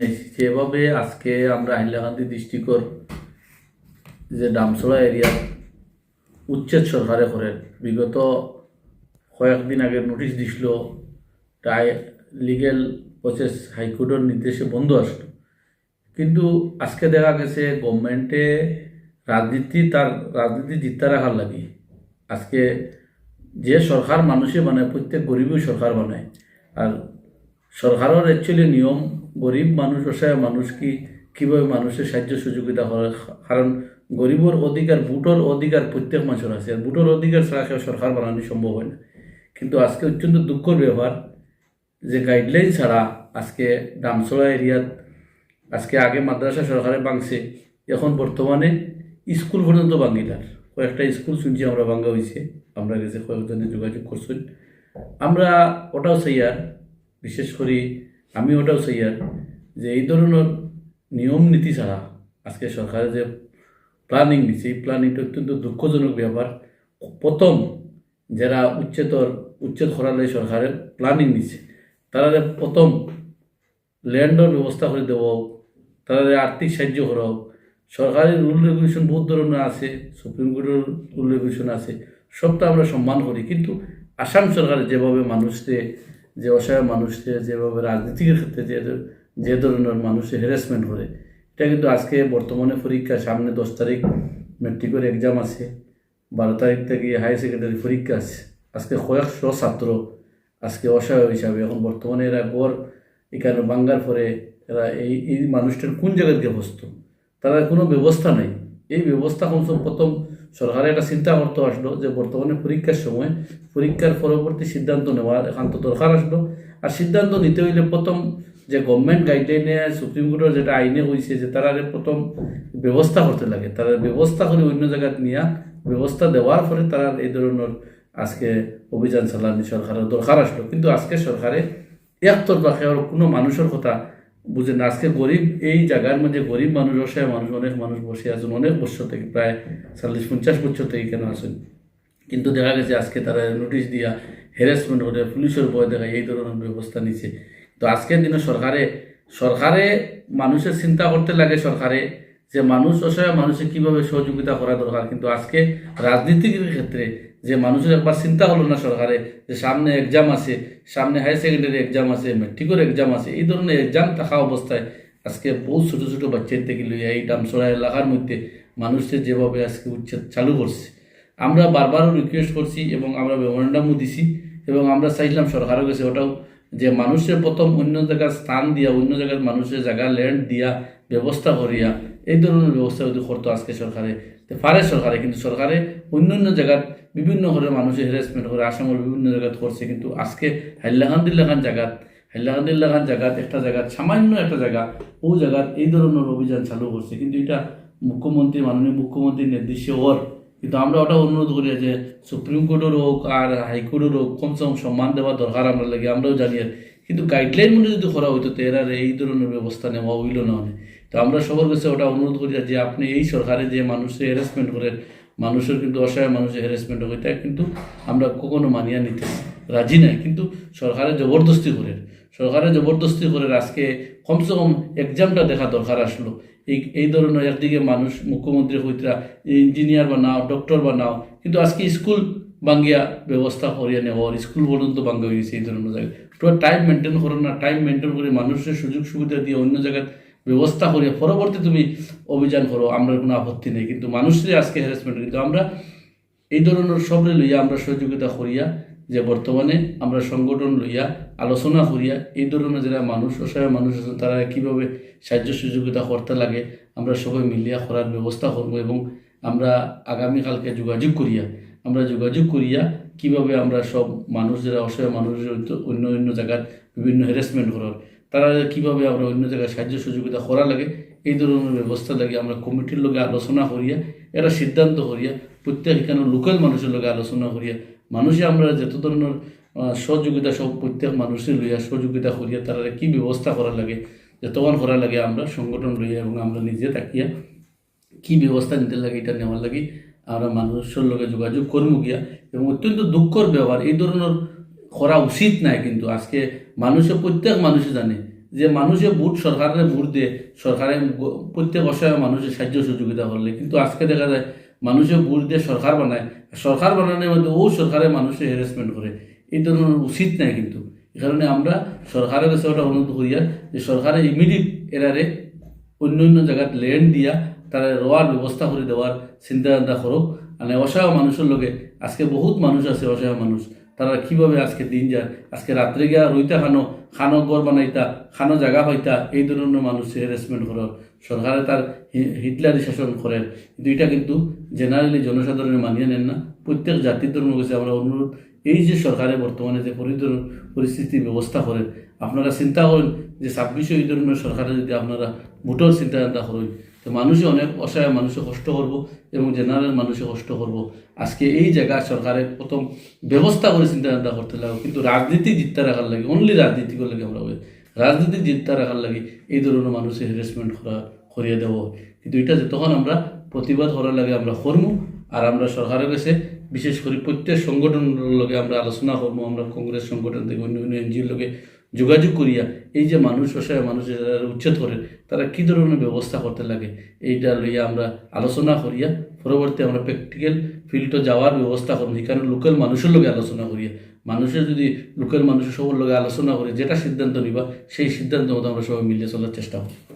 সেভাবে আজকে আমরা হাইলাকান্দি ডিস্ট্রিক্টর যে ডামসড়া এরিয়া উচ্ছেদ সরকারে করেন বিগত কয়েকদিন আগে নোটিশ দিছিল, তাই লিগেল প্রসেস হাইকোর্টের নির্দেশে বন্ধ আসলো কিন্তু আজকে দেখা গেছে গভর্নমেন্টে রাজনীতি তার রাজনীতি জিতা রাখার লাগে আজকে যে সরকার মানুষে বানায় প্রত্যেক গরিবই সরকার বানায়। আর সরকারের অ্যাকচুয়ালি নিয়ম, গরিব মানুষ অসহায় মানুষ কি, কীভাবে মানুষের সাহায্য সুযোগিতা করে কারণ গরিবর অধিকার, ভোটর অধিকার প্রত্যেক মানুষের আছে। আর ভোটর অধিকার ছাড়া কেউ সরকার বানানো সম্ভব হয় না। কিন্তু আজকে অত্যন্ত দুঃখর ব্যাপার যে গাইডলাইন ছাড়া আজকে ডামসড়া এরিয়াত আজকে আগে মাদ্রাসা সরকারে বাংছে এখন বর্তমানে স্কুল পর্যন্ত বাঙ্গিলার কয়েকটা স্কুল শুনছি আমরা বাঙ্গা হয়েছে। আমরা গেছে কয়েকজনে যোগাযোগ করছেন। আমরা ওটাও চাইয়ার বিশেষ করে আমি ওটাও চাইয়ার যে এই ধরনের নিয়ম নীতি ছাড়া আজকে সরকারে যে প্ল্যানিং নিচ্ছে এই প্ল্যানিংটা অত্যন্ত দুঃখজনক ব্যাপার। প্রথম যারা উচ্চতর, উচ্ছেদ করালে সরকারের প্ল্যানিং নিচ্ছে তারা প্রথম ল্যান্ডর ব্যবস্থা করে দেব, তারা আর্থিক সাহায্য করা হোক সরকারি রুল রেগুলেশন বহুত ধরনের আছে, সুপ্রিম কোর্টের রুল রেগুলেশন আছে সবটা আমরা সম্মান করি। কিন্তু আসাম সরকার যেভাবে মানুষকে যে অসহায় মানুষকে যেভাবে রাজনীতির ক্ষেত্রে যে যে ধরনের মানুষে হ্যারাসমেন্ট করে, এটা কিন্তু আজকে বর্তমানে পরীক্ষা সামনে দশ তারিখ মেট্রিকের এক্সাম আছে, বারো তারিখ থেকে হায়ার সেকেন্ডারি পরীক্ষা আছে। আজকে কয়েকশো ছাত্র আজকে অসহায় হিসাবে এখন বর্তমানে এরা গড় এখানে বাঙ্গার পরে এরা এই এই মানুষটার কোন জায়গায় গিয়ে বসতো তারা কোনো ব্যবস্থা নাই। এই ব্যবস্থা কমসে কম প্রথম সরকারে একটা চিন্তা করতে আসলো যে বর্তমানে পরীক্ষার সময় পরীক্ষার পরবর্তী সিদ্ধান্ত নেওয়ার একান্ত দরকার আসলো। আর সিদ্ধান্ত নিতে হইলে প্রথম যে গভর্নমেন্ট গাইডলাইনে সুপ্রিম কোর্টের যেটা আইনে হয়েছে যে তারা প্রথম ব্যবস্থা করতে লাগে, তারা ব্যবস্থা করে অন্য জায়গায় নিয়ে ব্যবস্থা দেওয়ার পরে তারা এই ধরনের আজকে অভিযান চালানি সরকারের দরকার আসলো। কিন্তু আজকে সরকারে একতরফা খেয়ার কোনো মানুষের কথা বুঝে না, আজকে গরিব, এই জায়গার মধ্যে গরিব মানুষ অসহায় মানুষ অনেক মানুষ বসে আছেন, অনেক বছর থেকে, প্রায় চল্লিশ, পঞ্চাশ বছর থেকে কেন আছেন। কিন্তু দেখা গেছে আজকে তারা নোটিশ দিয়া হ্যারাসমেন্ট করে, পুলিশের ভয় দেখা এই ধরনের ব্যবস্থা নিছে। তো আজকের দিনে সরকারে সরকারে মানুষের চিন্তা করতে লাগে সরকারে যে মানুষ অসহায় মানুষের কীভাবে সহযোগিতা করা দরকার। কিন্তু আজকে রাজনীতির ক্ষেত্রে যে মানুষের একবার চিন্তা হলো না সরকারে, যে সামনে এক্সাম আছে, সামনে হায়ার সেকেন্ডারি এক্সাম আছে মেট্রিকের এক্সাম আছে, এই ধরনের এক্সাম থাকা অবস্থায় আজকে বহু ছোটো ছোটো বাচ্চার থেকে লইয়া এই ডামসড়া এলাকার মধ্যে মানুষের যেভাবে আজকে উচ্ছেদ চালু করছে। আমরা বারবারও রিকোয়েস্ট করছি এবং আমরা মেমোরেন্ডামও দিছি এবং আমরা চাইলাম সরকারের কাছে ওটাও যে মানুষের প্রথম অন্য জায়গার স্থান দিয়া, অন্য জায়গার মানুষের জায়গা ল্যান্ড দিয়া, ব্যবস্থা করিয়া এই ধরনের ব্যবস্থা যদি করতো আজকে সরকারে তো পারে সরকারে, কিন্তু সরকারে অন্য অন্য জায়গার বিভিন্ন ঘরে মানুষের হ্যারাসমেন্ট করে, আসামের বিভিন্ন জায়গাত করছে, কিন্তু আজকে হাইলাকান্দির লাগান জায়গাত হাইলাকান্দির লাগান জায়গাত একটা জায়গাত, সামান্য একটা জায়গা, ও জায়গাত এই ধরনের অভিযান চালু করছে। কিন্তু এটা মুখ্যমন্ত্রী, মাননীয় মুখ্যমন্ত্রীর নির্দেশে ওর। কিন্তু আমরা ওটা অনুরোধ করি যে সুপ্রিম কোর্টের হোক আর হাইকোর্টের হোক কমসে কম সম্মান দেওয়া দরকার আমরা লাগে, আমরাও জানি কিন্তু গাইডলাইন মনে যদি করা হইতো, তো এরা এই ধরনের ব্যবস্থা নেওয়া হইল না। তো আমরা সবার কাছে ওটা অনুরোধ করি যে আপনি এই সরকারে যে মানুষের হ্যারাসমেন্ট করেন, মানুষের কিন্তু অসহায় মানুষের হ্যারাসমেন্ট হয় তা কিন্তু আমরা কখনো মানিয়া নিতে রাজি নাই। কিন্তু সরকারে জবরদস্তি করে, সরকারে জবরদস্তি করে আজকে কমসে কম এক্সামটা দেখা দরকার আসলো। এই এই ধরনের একদিকে মানুষ মুখ্যমন্ত্রী হইতরা ইঞ্জিনিয়ার বানাও ডক্টর বানাও, কিন্তু আজকে স্কুল বাঙ্গিয়া ব্যবস্থা করিয়া নেওয়া স্কুল পর্যন্ত বাঙ্গা হয়ে গেছে এই ধরনের জায়গায়। টাইম মেনটেন করো না টাইম মেনটেন করে মানুষের সুযোগ সুবিধা দিয়ে অন্য জায়গায় ব্যবস্থা করিয়া পরবর্তী তুমি অভিযান করো, আমরা কোনো আপত্তি নেই। কিন্তু মানুষেরই আজকে হ্যারাসমেন্ট কিন্তু আমরা এই ধরনের সবরে লইয়া আমরা সহযোগিতা করিয়া যে বর্তমানে আমরা সংগঠন লইয়া আলোচনা করিয়া এই ধরনের যারা মানুষ, অসহায় মানুষ আছেন, তারা কীভাবে সাহায্য সহযোগিতা করতে লাগে, আমরা সবাই মিলিয়া করার ব্যবস্থা করব এবং আমরা আগামীকালকে যোগাযোগ করিয়া, আমরা যোগাযোগ করিয়া কীভাবে আমরা সব মানুষ, যারা অসহায় মানুষ অন্য অন্য জায়গার বিভিন্ন হ্যারাসমেন্ট করার তারা কীভাবে আমরা অন্য জায়গায় সাহায্য সহযোগিতা করা লাগে, এই ধরনের ব্যবস্থা লাগে আমরা কমিটির লগে আলোচনা করিয়া এটা সিদ্ধান্ত করিয়া, প্রত্যেক এখানে লোকাল মানুষের লগে আলোচনা করিয়া, মানুষে আমরা যত ধরনের সহযোগিতা সব প্রত্যেক মানুষের লইয়া সহযোগিতা করিয়া তারা কি ব্যবস্থা করা লাগে, যতক্ষণ করা লাগে আমরা সংগঠন লইয়া এবং আমরা নিজে তাকিয়া কি ব্যবস্থা নিতে লাগে এটা নেওয়ার লাগে, আমরা মানুষের লগে যোগাযোগ করব গিয়া, এবং অত্যন্ত দুঃখর ব্যবহার এই ধরনের করা উচিত নাই কিন্তু। আজকে মানুষে, প্রত্যেক মানুষে জানে যে মানুষে ভোট সরকারের ভোট দিয়ে সরকারে প্রত্যেক অসহায় মানুষের সাহায্য সহযোগিতা করলে। কিন্তু আজকে দেখা যায় মানুষে ভোট দিয়ে সরকার বানায়। সরকার বানানোর মধ্যে ও সরকারের মানুষের হ্যারাসমেন্ট করে। এই ধরনের উচিত নাই কিন্তু। এই কারণে আমরা সরকারের কাছে ওটা অনুরোধ করিয়া যে সরকারের ইমিডিয়েট এরারে অন্য অন্য জায়গাত ল্যান্ড দিয়া তারা রোয়ার ব্যবস্থা করে দেওয়ার চিন্তা চিন্তা করুক। মানে অসহায় মানুষের লগে আজকে বহুত মানুষ আছে অসহায় মানুষ। তারা কীভাবে আজকে দিন যায়? আজকে রাত্রে গিয়া রইতা খানো খানো ঘর বানাইতা, খানো জায়গা পাইতা এই ধরনের মানুষ হ্যারাসমেন্ট করার। সরকারে তার হিটলারি শাসন করেন। কিন্তু এটা কিন্তু জেনারেলি জনসাধারণের মানিয়ে নেন না। প্রত্যেক জাতির ধর্ম কাছে আমরা অনুরোধ, এই যে সরকারে বর্তমানে যে পরিস্থিতির ব্যবস্থা করেন, আপনারা চিন্তা করেন যে ছাব্বিশে এই ধরনের সরকারে যদি আপনারা ভোটের চিন্তা করেন তো মানুষে অনেক অসহায় মানুষে কষ্ট করব এবং জেনারেল মানুষে কষ্ট করব আজকে এই জায়গা সরকারে প্রথম ব্যবস্থা করে চিন্তা চিন্তা করতে লাগে কিন্তু রাজনীতি জিততে রাখার লাগে অনলি রাজনীতি করলে আমরা বলি। রাজনীতি জিততে রাখার লাগে এই ধরনের মানুষের হ্যারাসমেন্ট করা, করিয়ে দেব কিন্তু এটা যতক্ষণ আমরা প্রতিবাদ করার লাগে আমরা করব, আর আমরা সরকারের কাছে বিশেষ করে প্রত্যেক সংগঠনের লগে আমরা আলোচনা করব, আমরা কংগ্রেস সংগঠন থেকে অন্য অন্য এনজিওর লগে যোগাযোগ করিয়া এই যে মানুষ অসহায় মানুষ যারা উচ্ছেদ করে, তারা কী ধরনের ব্যবস্থা করতে লাগে? এইটা লইয়া আমরা আলোচনা করিয়া, পরবর্তী আমরা প্র্যাকটিক্যাল ফিল্ডে যাওয়ার ব্যবস্থা করব। এখানে লোকাল মানুষের লগে আলোচনা করিয়া, মানুষের যদি লোকাল মানুষের সবার লগে আলোচনা করে, যেটা সিদ্ধান্ত নিবা, সেই সিদ্ধান্ত মতো আমরা সবাই মিলিয়ে চলার চেষ্টা করব।